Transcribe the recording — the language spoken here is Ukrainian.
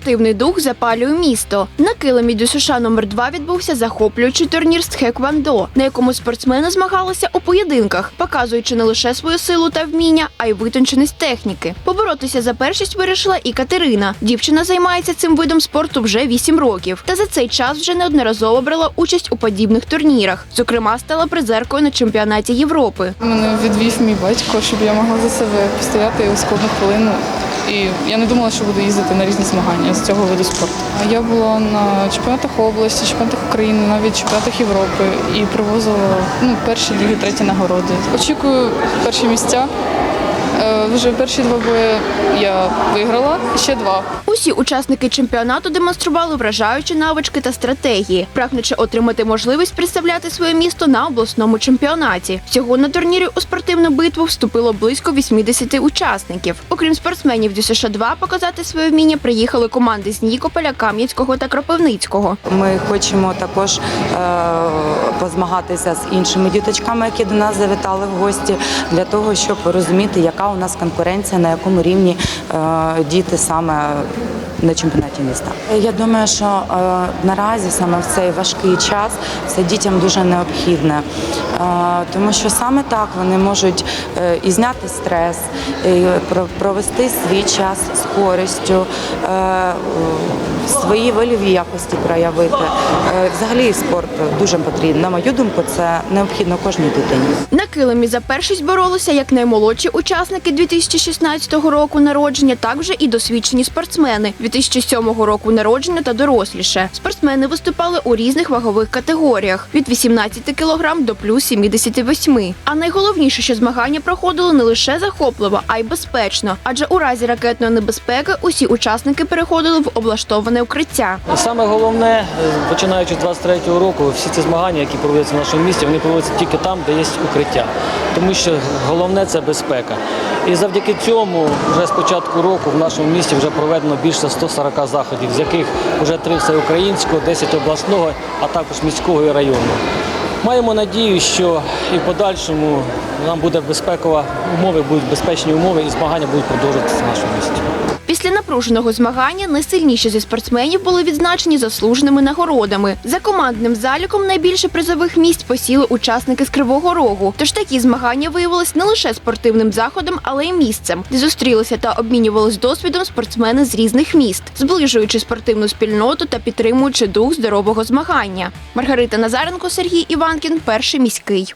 спортивний дух запалює місто. На килимі ДЮСШ номер 2 відбувся захоплюючий турнір з тхеквондо, на якому спортсмени змагалися у поєдинках, показуючи не лише свою силу та вміння, а й витонченість техніки. Поборотися за першість вирішила і Катерина. Дівчина займається цим видом спорту вже 8 років. Та за цей час вже неодноразово брала участь у подібних турнірах. Зокрема, стала призеркою на чемпіонаті Європи. Мене відвів мій батько, щоб я могла за себе постояти у складну хвилину. І я не думала, що буду їздити на різні змагання з цього виду спорту. Я була на чемпіонатах області, чемпіонатах України, навіть чемпіонатах Європи і привозила ну, перші другі, треті нагороди. Очікую перші місця. Е, Вже перші два бої я виграла, ще два. Усі учасники чемпіонату демонстрували вражаючі навички та стратегії, прагнучи отримати можливість представляти своє місто на обласному чемпіонаті. Всього на турнірі у спортивну битву вступило близько 80 учасників. Окрім спортсменів ДЮСШ 2 показати своє вміння приїхали команди з Нікополя, Кам'янського та Кропивницького. Ми хочемо також е, позмагатися з іншими діточками, які до нас завітали в гості, для того, щоб розуміти, яка у нас конкуренція, на якому рівні е, діти саме на чемпіонаті міста. Я думаю, що е, наразі саме в цей важкий час це дітям дуже необхідне, е, тому що саме так вони можуть е, і зняти стрес, і провести свій час з користю, е, свої вольові якості проявити. Е, Взагалі спорт дуже потрібен. На мою думку, це необхідно кожній дитині. На килимі за першість боролися як наймолодші учасники 2016 року народження, так вже і досвідчені спортсмени 2007 року народження та доросліше. Спортсмени виступали у різних вагових категоріях від 18 кг до плюс 78. А найголовніше, що змагання проходили не лише захопливо, а й безпечно. Адже у разі ракетної небезпеки усі учасники переходили в облаштоване укриття. Саме головне, е, починаючи з 23-го року, всі ці змагання, які проводяться в нашому місті, вони проводяться тільки там, де є укриття. Тому що головне це безпека. І завдяки цьому вже з початку року в нашому місті вже проведено більше 140 заходів, з яких вже три всеукраїнського, 10 обласного, а також міського і районного. Маємо надію, що і в подальшому нам буде безпекова умови, будуть безпечні умови і змагання будуть продовжуватися в нашому місті. Після напруженого змагання найсильніші зі спортсменів були відзначені заслуженими нагородами. За командним заліком найбільше призових місць посіли учасники з Кривого Рогу. Тож такі змагання виявились не лише спортивним заходом, але й місцем, де зустрілися та обмінювались досвідом спортсмени з різних міст, зближуючи спортивну спільноту та підтримуючи дух здорового змагання. Маргарита Назаренко, Сергій Іванкін, перший міський.